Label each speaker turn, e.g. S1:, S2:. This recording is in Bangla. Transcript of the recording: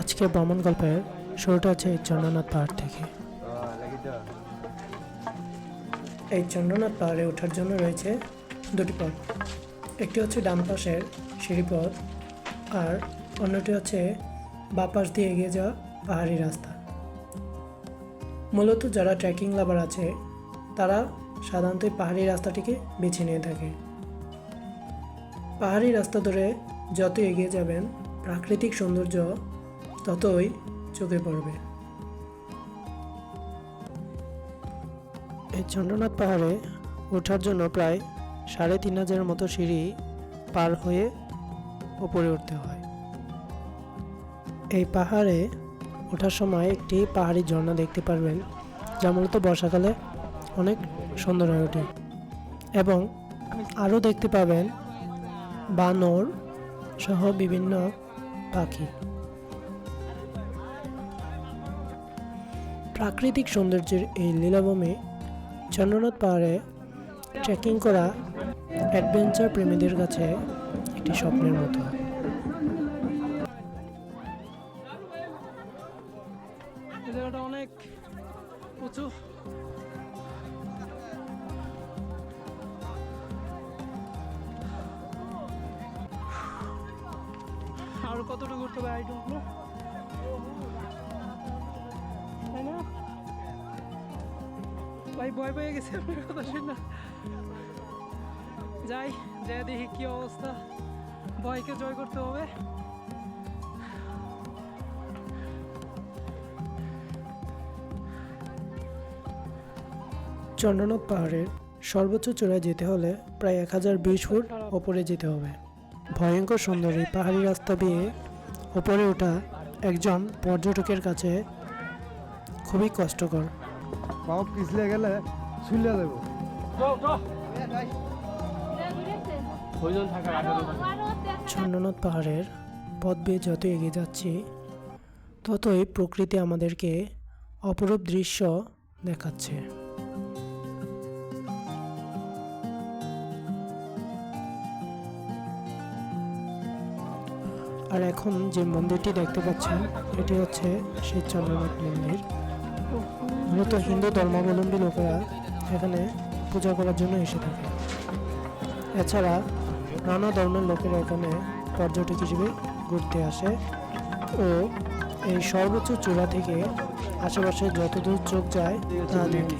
S1: আজকে ভ্রমণ গল্পের শুরুটা আছে এই চন্দ্রনাথ পাহাড় থেকে। এই চন্দ্রনাথ পাহাড়ে ওঠার জন্য রয়েছে দুটি পথ। একটি হচ্ছে ডান পাশের সিঁড়িপথ আর অন্যটি হচ্ছে বাঁ পাশ দিয়ে এগিয়ে যাওয়া পাহাড়ি রাস্তা। মূলত যারা ট্রেকিং লাভার আছে, তারা সাধারণত পাহাড়ি রাস্তাটিকে বেছে নিয়ে থাকে। পাহাড়ি রাস্তা ধরে যত এগিয়ে যাবেন প্রাকৃতিক সৌন্দর্য ততই চোখে পড়বে। এই চন্দ্রনাথ পাহাড়ে ওঠার জন্য প্রায় সাড়ে তিন হাজারের মতো সিঁড়ি পার হয়ে ওপরে উঠতে হয়। এই পাহাড়ে ওঠার সময় একটি পাহাড়ি ঝর্ণা দেখতে পারবেন, যা মূলত বর্ষাকালে অনেক সুন্দর হয়ে ওঠে। এবং আরও দেখতে পাবেন বানর সহ বিভিন্ন পাখি। প্রাকৃতিক সৌন্দর্যের এই লীলাভূমি চন্দ্রনাথ পাহাড়ে ট্রেকিং করা অ্যাডভেঞ্চার প্রেমীদের কাছে একটি স্বপ্নের মতো।
S2: অনেক উঁচু। আর কতটুকু করতে হবে আই ডোন্ট নো? তাই না? ভাই ভয় পেয়ে গেছে আপনার কথা শুনে। যাই যাই দেখি কি অবস্থা। ভয়কে জয় করতে হবে।
S1: চন্দ্রনাথ পাহাড়ের সর্বোচ্চ চূড়ায় যেতে হলে প্রায় এক হাজার বিশ ফুট ওপরে যেতে হবে। ভয়ঙ্কর সুন্দর এই পাহাড়ি রাস্তা দিয়ে ওপরে ওঠা একজন পর্যটকের কাছে খুবই কষ্টকর।
S3: পাও পিছলে গেলে শুলে দেব।
S1: চন্দ্রনাথ পাহাড়ের পথ বেয়ে যত এগিয়ে যাচ্ছি ততই প্রকৃতি আমাদেরকে অপরূপ দৃশ্য দেখাচ্ছে। আর এখন যে মন্দিরটি দেখতে পাচ্ছেন, এটি হচ্ছে সেই চন্দ্রনাথ মন্দির। মূলত হিন্দু ধর্মাবলম্বী লোকেরা এখানে পূজা করার জন্য এসে থাকে। এছাড়া নানা ধর্মের লোকেরা এখানে পর্যটক হিসেবে ঘুরতে আসে ও এই সর্বোচ্চ চূড়া থেকে আশেপাশে যতদূর চোখ যায়, তা দেখে।